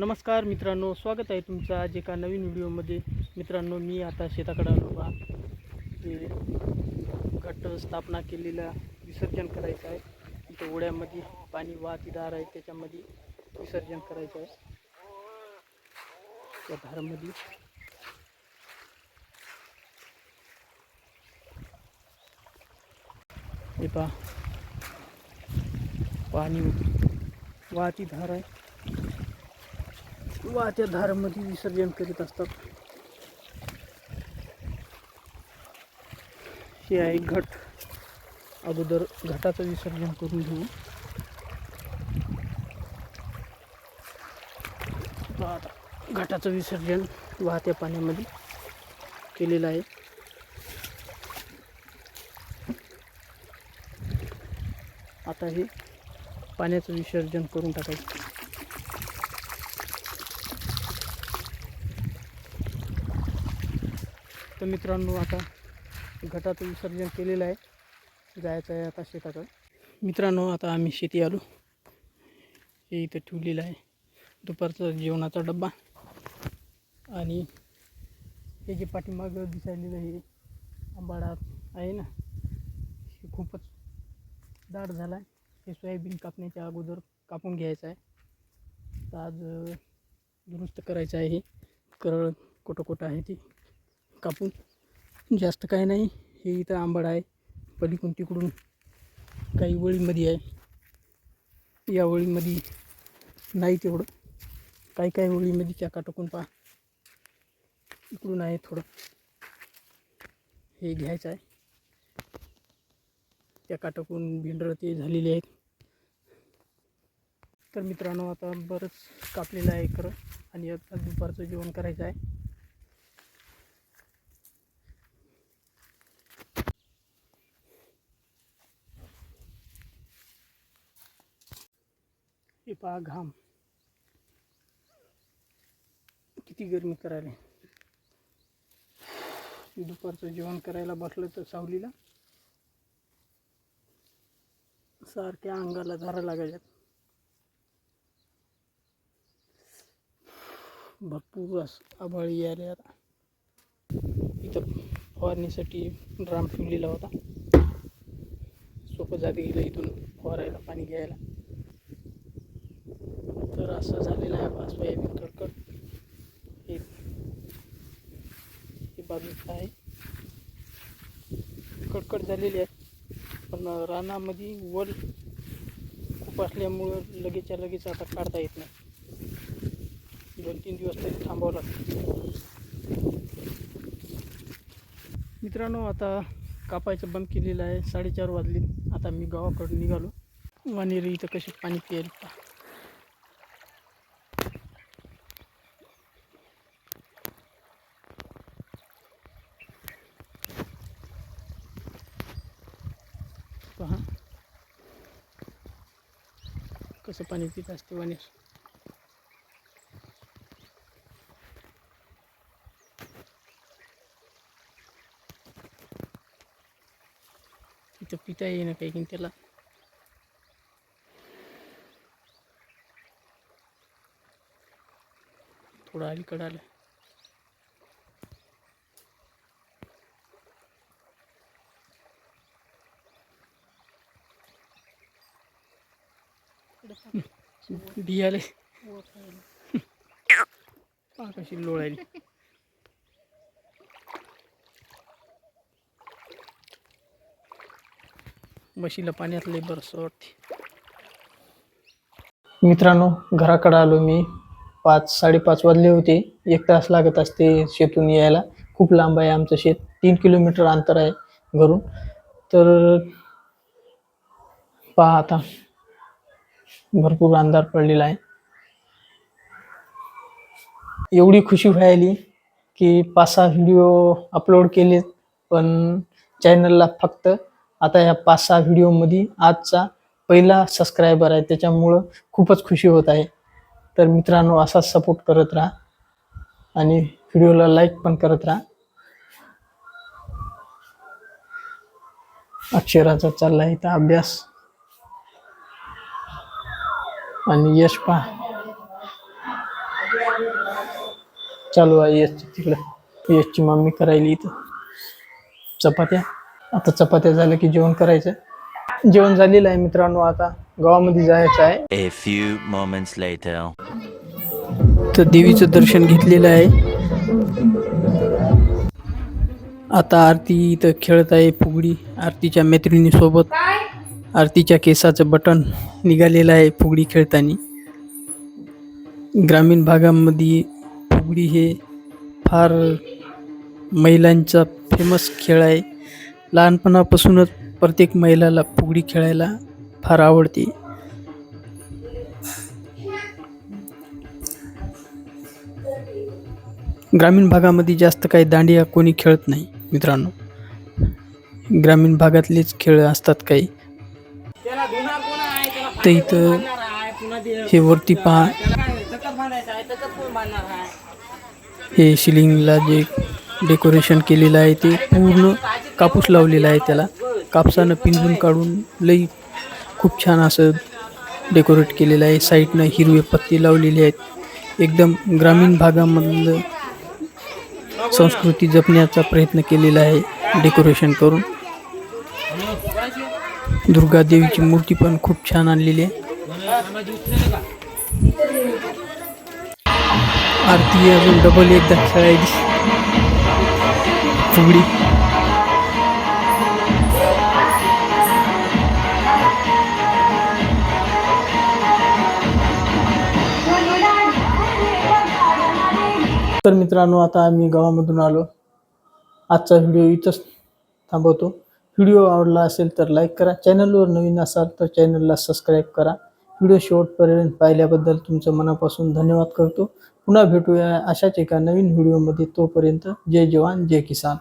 नमस्कार मित्रांनो स्वागत आहे तुमचं आज एका नवीन व्हिडिओमध्ये. मित्रांनो मी आता शेताकडे आलो बा ते घट स्थापना केलेला विसर्जन करायचं आहे. इथं ओढ्यामध्ये पाणी वाहतीदार आहे त्याच्यामध्ये विसर्जन करायचं आहे. त्या धारामध्ये हे पहा. पाणी वाहती धार आहे. वाहत्या धारामध्ये विसर्जन करीत असतात. हे आहे घट. अगोदर घटाचं विसर्जन करून घेऊ. आता घटाचं विसर्जन वाहत्या पाण्यामध्ये केलेलं आहे. आता हे पाण्याचं विसर्जन करून टाकायचं. तर मित्रांनो आता घटाचं विसर्जन केलेलं आहे. जायचं आहे आता शेताकडं. मित्रांनो आता आम्ही शेती आलो. हे इथं ठेवलेलं आहे. दुपारचा जेवणाचा डब्बा. आणि हे जे पाठीमागं दिसायलेलं हे आंबाडा आहे ना हे खूपच दाट झाला आहे हे सोयाबीन कापण्याच्या अगोदर कापून घ्यायचं आहे. तर आज दुरुस्त करायचं आहे. हे करळ कुठं कुठं आहे ती कापून. जास्त काय नाही. हे इथं आंबड आहे. पलीकडून तिकडून काही वळीमध्ये आहे. या वळीमध्ये नाही तेवढं. काही काही वळीमध्ये चाका टाकून पहा. इकडून आहे थोडं. हे घ्यायचं आहे. त्या काटाकून भिंडरं ते झालेले आहेत. तर मित्रांनो आता बरंच कापलेलं आहे खरं. आणि आता दुपारचं जेवण करायचं आहे. हे पहा घाम. किती गरमी करायला. दुपारचं जेवण करायला बसलं तर सावलीला. सारख्या अंगाला धारा लागायच्यात. भरपूर असं आभाळी यायला आता. इथं फवारणीसाठी ड्राम ठेवलेला होता. सोपं जाते गेलं इथून फवारायला पाणी घ्यायला. असं झालेलं आहे बा सोयाबीन कडकड हे हे बाजूचं आहे कडकड झालेली आहे पण रानामध्ये वल खूप असल्यामुळं लगेचच्या लगेच आता काढता येत नाही दोन तीन दिवस तरी थांबावं लागतं मित्रांनो आता कापायचं बंद केलेलं आहे. साडेचार वाजले. आता मी गावाकडून निघालो. वानेरी इथं कशी पाणी प्यायला? पहा. कसं पाणी पित असते वानेर. तिथं पिता येईना काही की त्याला. थोडं अलीकडं आलं. बियाले. पहा कशी लोळायली. म्हशीला पाण्यात लय बरं वाटते. मित्रांनो घराकडे आलो मी. पाच साडेपाच वाजले होते. एक तास लागत असते शेतून यायला. खूप लांब आहे आमचं शेत. तीन किलोमीटर अंतर आहे घरून. तर पहा आता. भरपूर अंधार पडलेला आहे. एवढी खुशी व्हायली की पाच सहा व्हिडिओ अपलोड केले पण चॅनलला फक्त आता या पाच सहा व्हिडिओमध्ये आजचा पहिला सबस्क्रायबर आहे. त्याच्यामुळं खूपच खुशी होत आहे. तर मित्रांनो असाच सपोर्ट करत राहा आणि व्हिडिओला लाईक पण करत राहा. अक्षराचा चालला आहे इथं अभ्यास. आणि यश पहा. चालू आहे यश तिकडं. यशची मम्मी करायली इथं. चपात्या. आता चपात्या झाल्या की जेवण करायचं. जेवण झालेलं आहे मित्रांनो आता. गावामध्ये जायचं आहे. A few moments later. तर देवीचं दर्शन घेतलेलं आहे. आता आरती इथं खेळत आहे फुगडी आरतीच्या मैत्रिणीसोबत. आरतीच्या केसाचं बटन निघालेलं आहे फुगडी खेळताना. ग्रामीण भागामध्ये फुगडी हे फार महिलांचा फेमस खेळ आहे. लहानपणापासूनच प्रत्येक महिलाला फुगडी खेळायला फार आवडते. ग्रामीण भागामध्ये जास्त काही दांडिया कोणी खेळत नाही मित्रांनो. ग्रामीण भागातलेच खेळ असतात काही. तर इथं हे वरती पहा. हे शिलिंगला जे डेकोरेशन केलेलं आहे ते पूर्ण कापूस लावलेला आहे त्याला. कापसानं पिंजून काढून लई खूप छान असं डेकोरेट केलेलं आहे. साईडनं हिरवे पत्ते लावलेले आहेत. एकदम ग्रामीण भागामधलं संस्कृती जपण्याचा प्रयत्न केलेला आहे डेकोरेशन करून. दुर्गा देवीची मूर्ती पण खूप छान आणलेली आहे. आरती अजून डबल एकदा खेळायची. फुगडी. तर मित्रांनो आता आम्ही गावामधून आलो. आजचा व्हिडिओ इथंच थांबवतो. व्हिडिओ आवडला असेल तर लाईक करा. चॅनलवर नवीन असाल तर चॅनलला सबस्क्राईब करा. व्हिडिओ शेवटपर्यंत पाहिल्याबद्दल तुमचं मनापासून धन्यवाद करतो. पुन्हा भेटूया अशाच एका नवीन व्हिडिओमध्ये. तोपर्यंत जय जवान जय किसान.